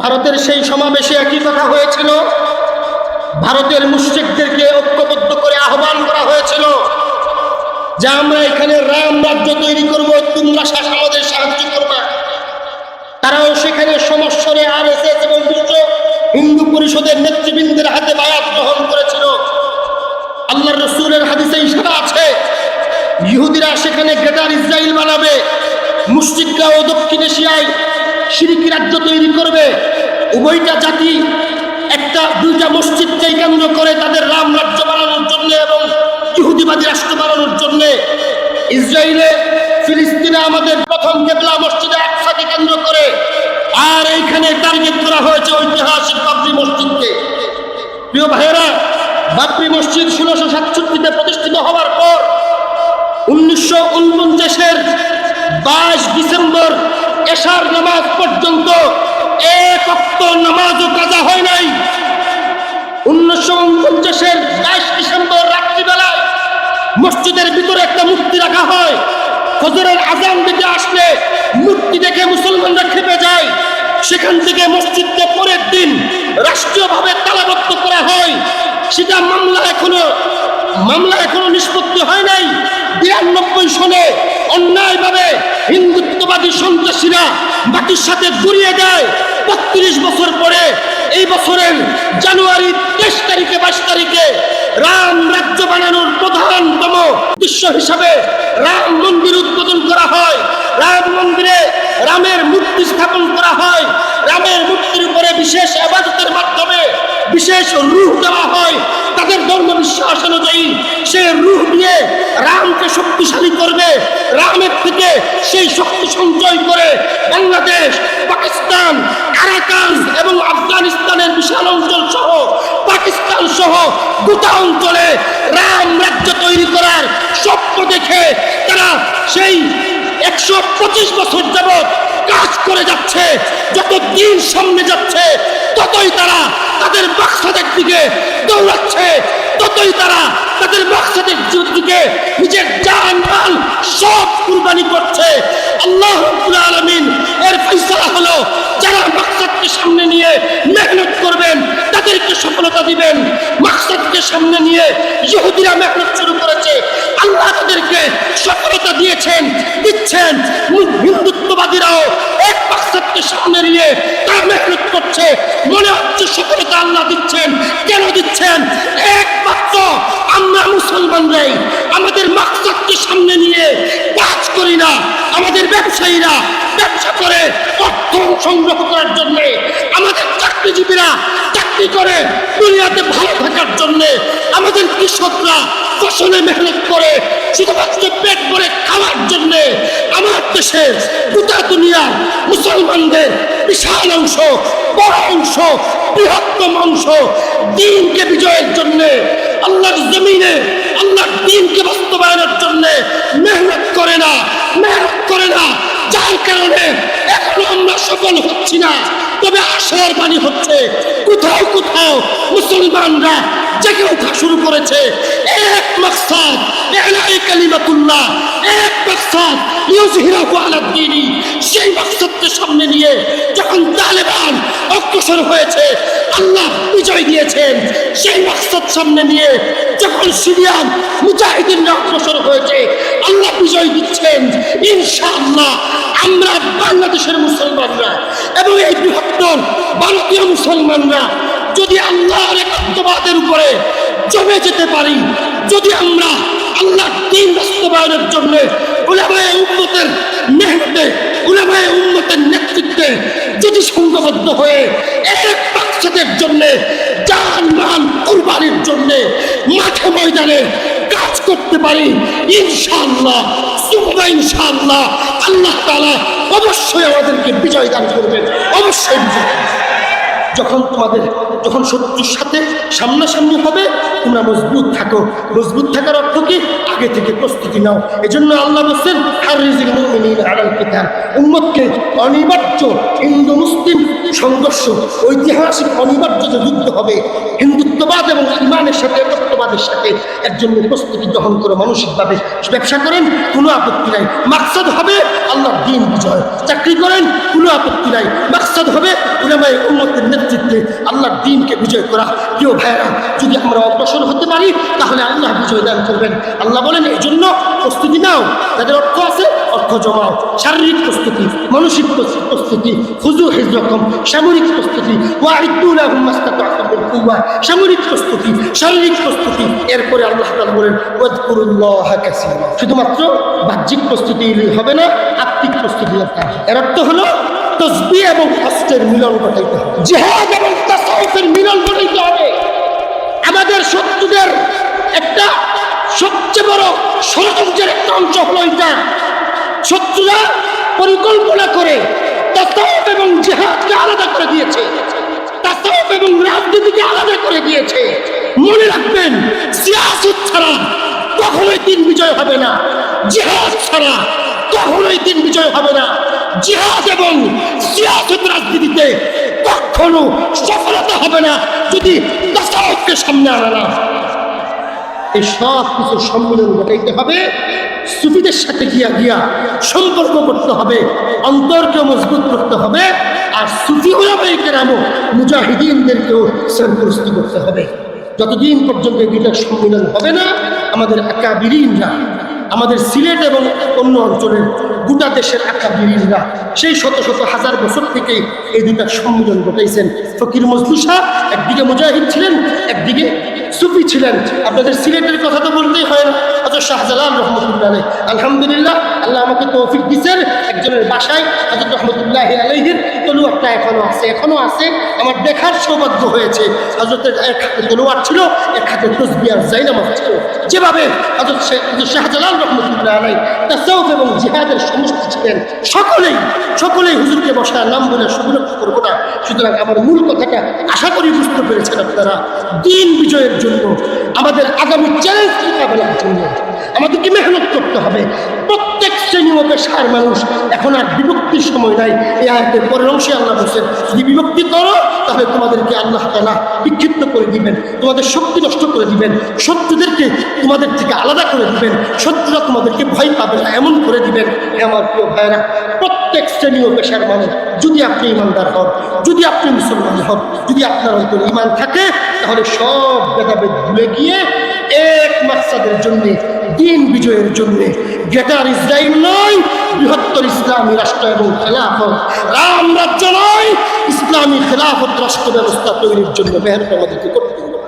ভারতের সেই সমাবেশে একই কথা হয়েছিল। ভারতের মুশ্রিকদেরকে ঐক্যবদ্ধ করে আহ্বান করা হয়েছিল যে আমরা এখানে রাম রাজ্য তৈরি করব, তোমরা আমাদের সাহায্য করবে। তারাও সেখানে সমস্যরে আর এস এস এবং হিন্দু পরিষদের নেতৃবৃন্দের হাতে বায়াত গ্রহণ করেছিল। আল্লাহ রসুলের হাদিসে ইশারা আছে, ইহুদিরা সেখানে গ্রেটার ইসরায়েল বানাবে মুসলিকরাও দক্ষিণ এশিয়ায় সিরিকি রাজ্য তৈরি করবে। উভয়টা জাতি একটা, দুইটা মসজিদকে কেন্দ্র করে তাদের রাম রাজ্য বানানোর জন্য এবং ইহুদিবাদী রাষ্ট্র বানানোর জন্য। ইসরায়েলে ফিলিস্তিনে আমাদের প্রথম কেবলা মসজিদে একসাথে কেন্দ্র করে। আর এইখানে টার্গেট করা হয়েছে ঐতিহাসিক বাবরি মসজিদকে। প্রিয় ভাইয়েরা, বাবরি মসজিদ ষোলোশো সাতষট্টিতে প্রতিষ্ঠিত হওয়ার পর উনিশশো উনপঞ্চাশের বাইশ ডিসেম্বর এশার নামাজ পর্যন্ত এক অক্ত নামাজও কাজা হয় নাই। উনিশশো উনপঞ্চাশের বাইশ ডিসেম্বর রাত্রিবেলায় মসজিদের ভিতরে একটা মূর্তি রাখা হয়। ফজরের আজান দিতে আসলে মূর্তি দেখে মুসলমানরা খেপে যায়। সেখান থেকে মসজিদকে পরের দিন রাষ্ট্রীয়ভাবে তালাবদ্ধ করা হয়। সেটা মামলা এখনও মামলা এখনও নিষ্পত্তি হয় নাই। বিরানব্বই সনে অন্যায়ভাবে হিন্দুত্ববাদী সন্ত্রাসীরা বাকির সাথে জড়িয়ে দেয়। বত্রিশ বছর পরে এই বছরের জানুয়ারি তেইশ তারিখে, বাইশ তারিখে রাম রাজ্য বানানোর প্রধানতম উদ্দেশ্য হিসাবে রাম মন্দির উদ্বোধন করা হয়। রাম মন্দিরে রামের মূর্তি স্থাপন করা হয়। রামের মূর্তির উপরে বিশেষ আবাদতের মাধ্যমে বিশেষ রূহ দেওয়া হয়। বিশ্বাস অনুযায়ী সে রূহ দিয়ে রামকে শক্তিশালী করবে। রামের থেকে সেই শক্তি সঞ্চয় করে বাংলাদেশ, পাকিস্তান, আরাকান এবং আফগানিস্তানের বিশাল অঞ্চল সহ পাকিস্তান সহ গোটা অঞ্চলে রাম রাজ্য তৈরি করার স্বপ্ন দেখে তারা সেই একশো পঁচিশ বছর যাবৎ কাজ করে যাচ্ছে। যত দিন সামনে যাচ্ছে, ততই তারা তাদের মাকসাদের দিকে দৌড়াচ্ছে, ততই তারা তাদের মাকসাদের দিকে নিজের জান, মাল সব কুরবানি করছে। আল্লাহ রাব্বুল আলামিন এর ফয়সালা হলো যারা মাকসাদকে সামনে নিয়ে মেহনত করবেন, তাদেরকে সফলতা দিবেন। মাকসাদকে সামনে নিয়ে ইহুদিরা মেহনত শুরু করেছে। আল্লাহ তাদেরকে সফলতা দিয়েছেন, দিচ্ছেন। হিন্দুত্ববাদীরাও এক মাকসাদকে সামনে নিয়ে তারা মেহনত করছে। মনে হচ্ছে সফলতা আল্লাহ দিচ্ছেন। কেন দিচ্ছেন? একমাত্র আমরা মুসলমানরাই আমাদের মাকসাদকে সামনে নিয়ে কাজ করি না আমাদের ব্যবসায়ীরা ব্যবসা করে অর্থ সংগ্রহ করার জন্য, আমাদের চাকরিজীবীরা চাকরি করে দুনিয়াতে ভালো থাকার জন্য, আমাদের কৃষকরা ফসলে মেহনত করে, শুধুমাত্র পেট ভরে খাওয়ার জন্য, আমার দেশে গোটা দুনিয়া মুসলমানদের বিশাল অংশ, বড় অংশ, বৃহত্তম অংশ দিনকে বিজয়ের জন্য, আল্লাহর জমিনে, আল্লাহর দিনকে বাস্তবায়নের জন্য মেহনত করে না। মেহনত করে না। যার কারণে এখনও আমরা সফল হচ্ছি না। তবে আশার বাণী হচ্ছে, কোথাও কোথাও মুসলমানরা জেগে ওঠা শুরু করেছে। এক মাকসাদ এলাই কালিমাতুল্লাহ, এক মাকসাদ ইউজহিরাহু আলা দ্বীনি সেই মাকসাদকে সামনে নিয়ে যখন তালেবান অগ্রসর হয়েছে, আল্লাহ বিজয় দিয়েছেন। সেই মাকসাদ সামনে নিয়ে যখন সিরিয়ান মুজাহিদিনরা অগ্রসর হয়েছে বিজয় দিচ্ছেন, ইনশাআল্লাহ আমরা বাংলাদেশের মুসলমানরা এবং এই বৃহত্তর ভারতীয় মুসলমানরা যদি আল্লাহর একাত্মবাদের উপরে জমে যেতে পারি, যদি আমরা আল্লাহর দিন বাস্তবায়নের জন্য উলামায়ে উম্মতের মেহনতে, উলামায়ে উম্মতের নেতৃত্বে যদি সংঘবদ্ধ হয়ে এক বাচ্চাদের জন্যে জান মান কুরবানির জন্যে মাঠে ময়দানে কাজ করতে পারি ইনশাআল্লাহ তোমরা ইনশাআল্লাহ, আল্লাহ তালা অবশ্যই আমাদেরকে বিজয় দান করবেন অবশ্যই বিজয়। যখন তোমাদের, যখন শত্রুর সাথে সামনাসামনি হবে, তোমরা মজবুত থাকো। মজবুত থাকার অর্থ কি? আগে থেকে প্রস্তুতি নাও। এজন্য আল্লাহ বলছেন উম্মতকে অনিবার্য হিন্দু মুসলিম সংঘর্ষ, ঐতিহাসিক অনিবার্য যে যুদ্ধ হবে, হিন্দুত্ববাদ এবং ইমানের সাথে, একত্ববাদের সাথে একজন প্রস্তুতি গ্রহণ করে মানসিকভাবে ব্যবসা করেন, কোনো আপত্তি নাই। মাকসাদ হবে আল্লাহ দিন বিজয়। চাকরি করেন, কোনো আপত্তি নাই। মাকসাদ হবে উলামায়ে নেতৃত্বে আল্লাহর দিনকে বিজয় করা। প্রিয় ভাইরা যদি আমরা অগ্রসর হতে পারি, তাহলে আল্লাহ বিজয় দান করবেন। আল্লাহ বলেন এই জন্য প্রস্তুতি নাও। যাদের অর্থ আছে অর্থ জমাও। শারীরিক প্রস্তুতি, মানসিক প্রস- প্রস্তুতি, হুজু হিজরকম সামরিক প্রস্তুতি সামরিক প্রস্তুতি, শারীরিক প্রস্তুতি। এরপরে আল্লাহ বলেন শুধুমাত্র বাহ্যিক প্রস্তুতি হবে না, আত্মিক প্রস্তুতি এর অর্থ হলো তসবিহ এবং অস্ত্রের মিলন ঘটাইতে হবে। এবং তাসাউফের মিলন ঘটাইতে হবে। আমাদের শত্রুদের একটা সবচেয়ে বড় ষড়যন্ত্রের একটা অংশ হলো এটা। শত্রুরা পরিকল্পনা করে তাসাউফ এবং জিহাদকে আলাদা করে দিয়েছে। তাসাউফ এবং রাজনীতিকে আলাদা করে দিয়েছে। মনে রাখবেন, সিয়াসত ছাড়া কখনোই দিন বিজয় হবে না। জিহাদ ছাড়া কখনোই দিন বিজয় হবে না। জিহাদ এবং সিয়াসত রাজনীতিতে কখনো সফলতা হবে না যদি তাসাউফকে সামনে আনা না এই সব কিছু সম্মিলন ঘটাইতে হবে, সুফিদের সাথে গিয়া গিয়া সম্পর্ক করতে হবে, অন্তরকে মজবুত করতে হবে, আর সুফি ওলামাই কেরামও মুজাহিদিনদেরকেও সন্তুষ্ট করতে হবে। যতদিন পর্যন্ত এই দুইটার সম্মিলন হবে না, আমাদের একাবিরিনরা আমাদের সিলেট এবং অন্য অঞ্চলের গোটা দেশের একাবিরিনরা সেই শত শত হাজার বছর থেকে এই দুইটা সম্মিলন ঘটাইছেন। ফকির মজলু শাহ একদিকে মুজাহিদ ছিলেন, একদিকে সুফি ছিলেন। আপনাদের সিলেটের কথা তো বলতেই হয় না। হজরত শাহজালাল রহমতুল্লাহ আলাই আলহামদুলিল্লাহ, আল্লাহ আমাকে তৌফিক দিচ্ছেন একজনের বাসায় হজরত রহমতুল্লাহ আলহির তলুয়ারটা এখনও আছে এখনও আছে। আমার দেখার সৌভাগ্য হয়েছে। হজরতের এক হাতে তলুয়ার ছিল, এক হাতে তসবি আর জাইনামাজ ছিল যেভাবে হজরত শাহজালাল রহমতুল্লাহ আলাই তাসাউফ এবং জিহাদের সমষ্টি ছিলেন, সকলেই সকলেই হুজুরকে বসার নাম বলে সুবিরক্ত করব না। সুতরাং আমার মূল কথাটা আশা করি বুঝতে পেরেছেন আপনারা। দিন বিজয়ের জন্য, আমাদের আগামী চ্যালেঞ্জ মোকাবেলার জন্য। আমাদেরকে মেহনত করতে হবে। প্রত্যেক শ্রেণি ও পেশার মানুষ এখন আর বিভক্তির সময় নাই। এই আয়াতের পরের অংশে আল্লাহ বলছেন, যদি বিভক্তি করো, তাহলে তোমাদেরকে আল্লাহ তালা বিক্ষিপ্ত করে দিবেন, তোমাদের শক্তি নষ্ট করে দিবেন, শত্রুদেরকে তোমাদের থেকে আলাদা করে দিবেন, শত্রুরা তোমাদেরকে ভয় পাবে না, এমন করে দিবেন। আমার প্রিয় ভাইরা প্রত্যেক শ্রেণি ও পেশার মানুষ, যদি আপনি ইমানদার হন, যদি আপনি মুসলমান হন, যদি আপনার অন্তর ইমান থাকে, তাহলে সব ভেদাভেদ ভুলে গিয়ে মাকসাদের জন্য, দিন বিজয়ের জন্য। গ্রেটার ইসরায়েল নয়, বৃহত্তর ইসলামী রাষ্ট্র এবং খেলাফত। রাম রাজ্য নয়, ইসলামী খেলাফত রাষ্ট্র ব্যবস্থা তৈরির জন্য মেহনত আমাদেরকে করতে হবে।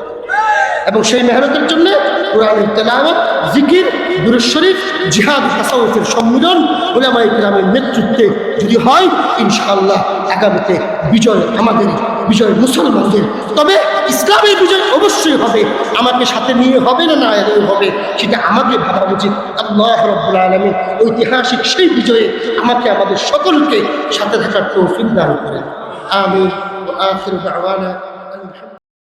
এবং সেই মেহনতের জন্য কোরআনের তেলাওয়াত, জিকির, দুরুদ শরীফ, জিহাদ, তাসাউফের সম্মিলন ওলামাই গ্রামের নেতৃত্বে যদি হয়, ইনশাআল্লাহ আগামীতে বিজয় আমাদের বিজয় মুসলমানদের। তবে ইসলামের বিজয় অবশ্যই হবে। আমাকে সাথে নিয়ে হবে না না হবে। সেটা আমাকে ভাবা উচিত। আল্লাহ রব্বুল ঐতিহাসিক সেই বিজয়ে আমাকে আমাদের সকলকে সাথে থাকার তৌফিক দান করেন। আমি আখির